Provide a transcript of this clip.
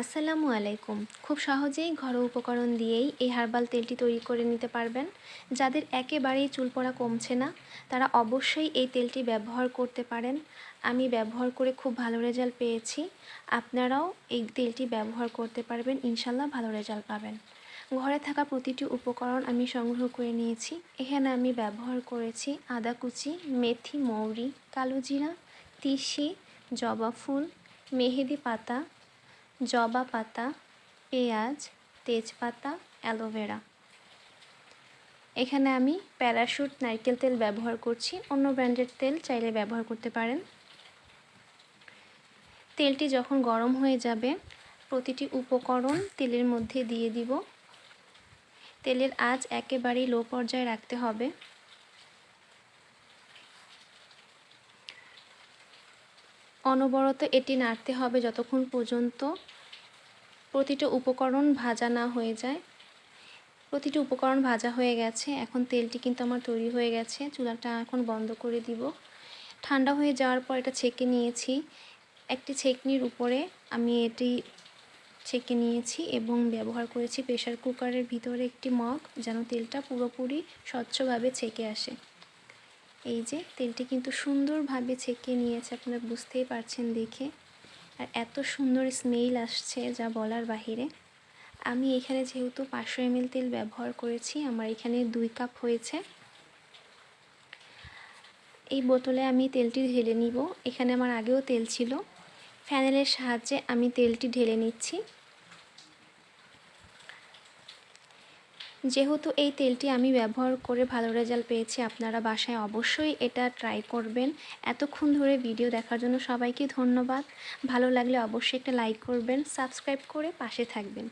আসসালামু আলাইকুম। খুব সহজেই ঘরোয়া উপকরণ দিয়েই এই হার্বাল তেলটি তৈরি করে নিতে পারবেন। যাদের একেবারেই চুল পড়া কমছে না, তারা অবশ্যই এই তেলটি ব্যবহার করতে পারেন। আমি ব্যবহার করে খুব ভালো রেজাল্ট পেয়েছি। আপনারাও এই তেলটি ব্যবহার করতে পারবেন, ইনশাল্লাহ ভালো রেজাল্ট পাবেন। ঘরে থাকা প্রতিটি উপকরণ আমি সংগ্রহ করে নিয়েছি। এখানে আমি ব্যবহার করেছি আদা কুচি, মেথি, মৌরি, কালো জিরা, তিসি, জবা ফুল, মেহেদি পাতা জবা পাতা, পেঁয়াজ, তেজপাতা, অ্যালোভেরা। এখানে আমি প্যারাশুট নারকেল তেল ব্যবহার করছি। অন্য ব্র্যান্ডের তেল চাইলে ব্যবহার করতে পারেন। তেলটি যখন গরম হয়ে যাবে, প্রতিটি উপকরণ তেলের মধ্যে দিয়ে দিব। তেলের আঁচ একেবারেই লো পর্যায়ে রাখতে হবে। অনবরত এটি নাড়তে হবে যতক্ষণ পর্যন্ত প্রতিটা উপকরণ ভাজা না হয়ে যায়। প্রতিটি উপকরণ ভাজা হয়ে গেছে। এখন তেলটি কিন্তু আমার তৈরি হয়ে গেছে। চুলাটা এখন বন্ধ করে দিব। ঠান্ডা হয়ে যাওয়ার পর এটা ছেঁকে নিয়েছি। একটি ছেঁকনির উপরে আমি এটি ছেঁকে নিয়েছি এবং ব্যবহার করেছি প্রেশার কুকারের ভিতরে একটি মগ যেন তেলটা পুরোপুরি স্বচ্ছভাবে ছেঁকে আসে। এই যে তেলটি কিন্তু সুন্দরভাবে ছেঁকে নিয়েছে, আপনারা বুঝতেই পারছেন দেখে। আর এত সুন্দর স্মেল আসছে যা বলার বাহিরে। আমি এখানে যেহেতু পাঁচশো এমএল তেল ব্যবহার করেছি, আমার এখানে দুই কাপ হয়েছে। এই বোতলে আমি তেলটি ঢেলে নিব। এখানে আমার আগেও তেল ছিল। ফ্যানেলের সাহায্যে আমি তেলটি ঢেলে নিচ্ছি। যেহেতু এই তেলটি আমি ব্যবহার করে ভালো রেজাল্ট পেয়েছি আপনারা বাসায় অবশ্যই এটা ট্রাই করবেন। এতক্ষণ ধরে ভিডিও দেখার জন্য সবাইকে ধন্যবাদ। ভালো লাগলে অবশ্যই একটা লাইক করবেন সাবস্ক্রাইব করে পাশে থাকবেন।